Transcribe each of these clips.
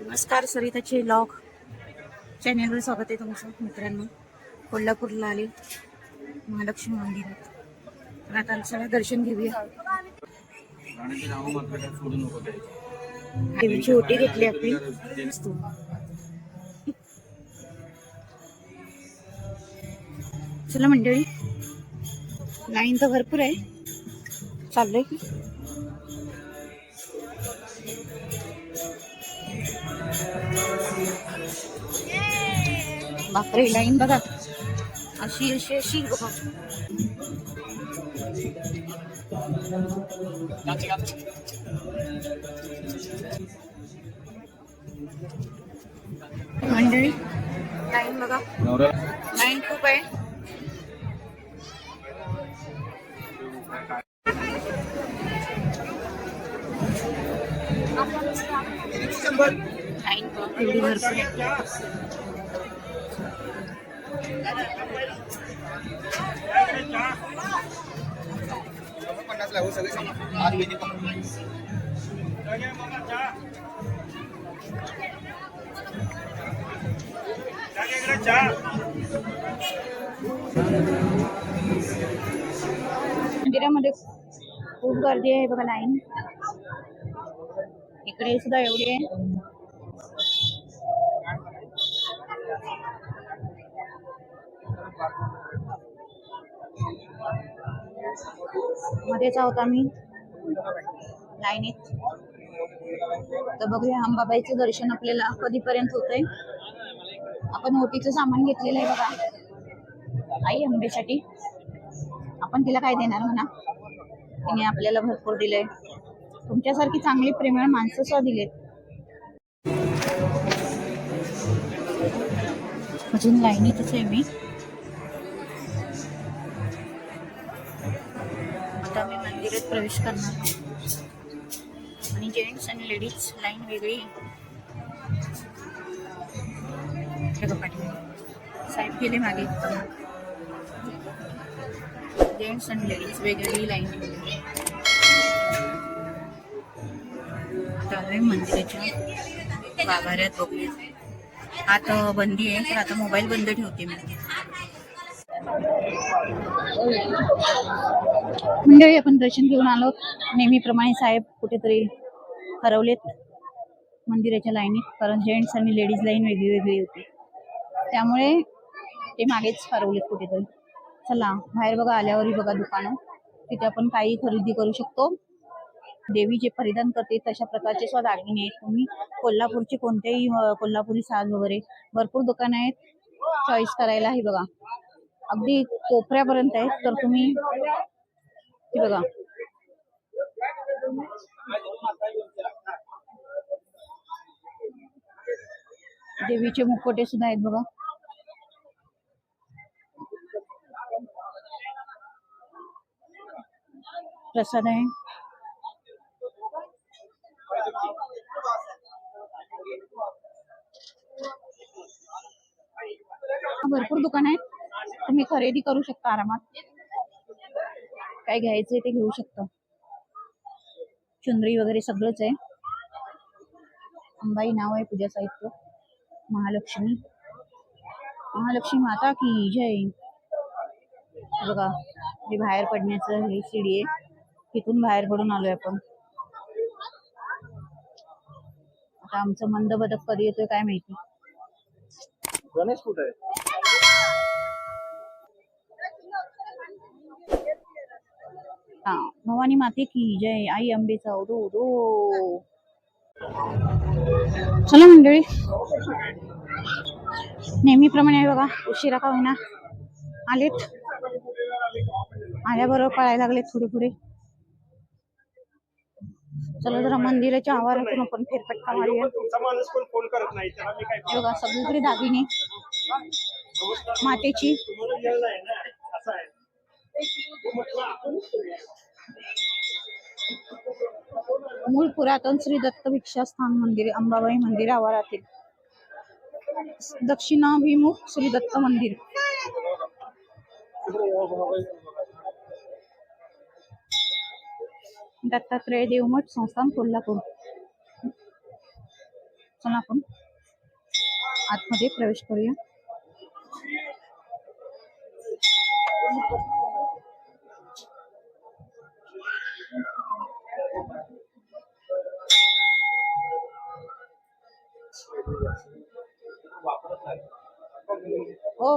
नमस्कार सरिताचे लॉग चॅनेलवर स्वागत आहे तुमचं मित्रांनो. कोल्हापूरला आले. महालक्ष्मी मंदिरात. तर आता दर्शन घेऊया. देवीची ओटी घेतली आपली. चला मंडळी लाईन तर भरपूर आहे. चाललंय की? बापरे लाईन बघा. अशी अशी अशी. बघा मंडळी लाईन बघा. लाईन खूप आहे. लाईन बघा. एवढी भरपूर. आहे मंदिरामध्ये खूप गर्दी आहे बघा लाईन. इकडे सुद्धा एवढी आहे. मध्येच आहोत आम्ही. लाईनीत तर बघूया अंबाबाईचं दर्शन आपल्याला कधीपर्यंत होतंय. आपण ओटीचं सामान घेतलेलं आहे बघा. आई अंबेसाठी आपण तिला काय देणार म्हणा? तिने आपल्याला भरपूर दिलंय. तुमच्यासारखी चांगली प्रेमळ माणसं सुद्धा दिलेत. अजून लाईनीतच आहे मी. प्रवेश करणार. आणि जेंट्स आणि लेडीज लाईन वेगळी. साहेब गेले मागे. जेंट्स आणि लेडीज वेगळी लाईन. आता मंदिराच्या गाभाऱ्यात बघूया. आता बंदी आहे तर आता मोबाईल बंद ठेवते मी. मंडळी आपण दर्शन घेऊन आलो. नेहमीप्रमाणे साहेब कुठेतरी हरवलेत मंदिराच्या लाईनीत कारण जेंट्स आणि लेडीज लाईन वेगळी वेगळी होती. त्यामुळे ते मागेच हरवलेत कुठेतरी. चला बाहेर बघा आल्यावरही बघा दुकानं. तिथे आपण काही खरेदी करू शकतो. देवी जे परिधान करते तशा प्रकारचे सुद्धा दागिने आहेत. तुम्ही कोल्हापूरचे कोणतेही कोल्हापुरी साज वगैरे भरपूर दुकानं आहेत. चॉईस करायला हे बघा. अगदी कोपऱ्यापर्यंत आहेत तर तुम्ही बघा. देवीचे मुखवटे सुद्धा आहेत बघा. प्रसाद आहे. भरपूर दुकान आहेत. तुम्ही खरेदी करू शकता आरामात. काय घ्यायचंय ते घेऊ शकता. चुंदरी वगैरे सगळंच आहे. अंबाई नाव आहे पूजा साहित्य. महालक्ष्मी. महालक्ष्मी माता की जय. बघा हे बाहेर पडण्याचं हे शिडी आहे. तिथून बाहेर पडून आलोय आपण. आता आमचं मंद बदक कधी येतोय काय माहिती. गणेश कुठे आहे? हा. भवानी माते की जय. आई अंबेचा उदो उदो. चला मंडळी. नेहमीप्रमाणे बघा उशिरा का होईना आलेत. आल्याबरोबर पळायला लागले पुढे पुढे चला जरा मंदिराच्या आवारातून आपण फेरफटका मारूया. बघा सगळीकडे दागिने. मातेची. मूळ पुरातन श्री दत्त भिक्षास्थान मंदिर अंबाबाई मंदिर आवारातील. दक्षिणाभिमुख श्री दत्त मंदिर. दत्तात्रय देवमठ संस्थान कोल्हापूर. चला आपण आतमध्ये प्रवेश करूया. हो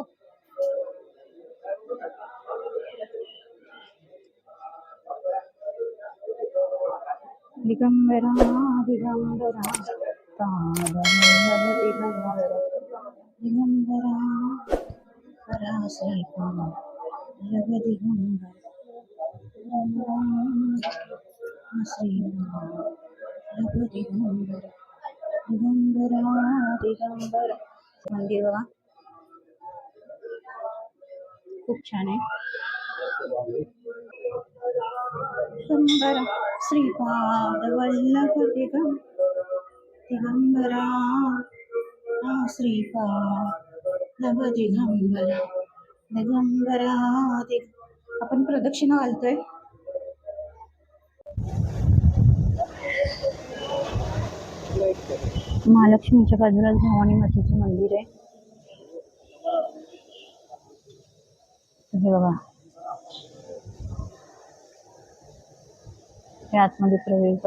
दिगंबरा दिगंबरा पावनवल्लभ दिगंबरा दिगंबरा पराश्रीपा लभ दिगंबरा श्रीमा लभ दिगंबरा दिगंबरा दिगंबरा. मंदिर बघा खूप छान आहे. दिगंबरा श्रीपाद वल्लभ दिगं दिगंबरा. श्रीपाद लभ दिगंबरा दिगंबरा दिग. आपण प्रदक्षिणा घालतोय. महालक्ष्मीच्या बाजूला भवानी मातेचं मंदिर आहे. हे बघा. हे आतमध्ये प्रवेश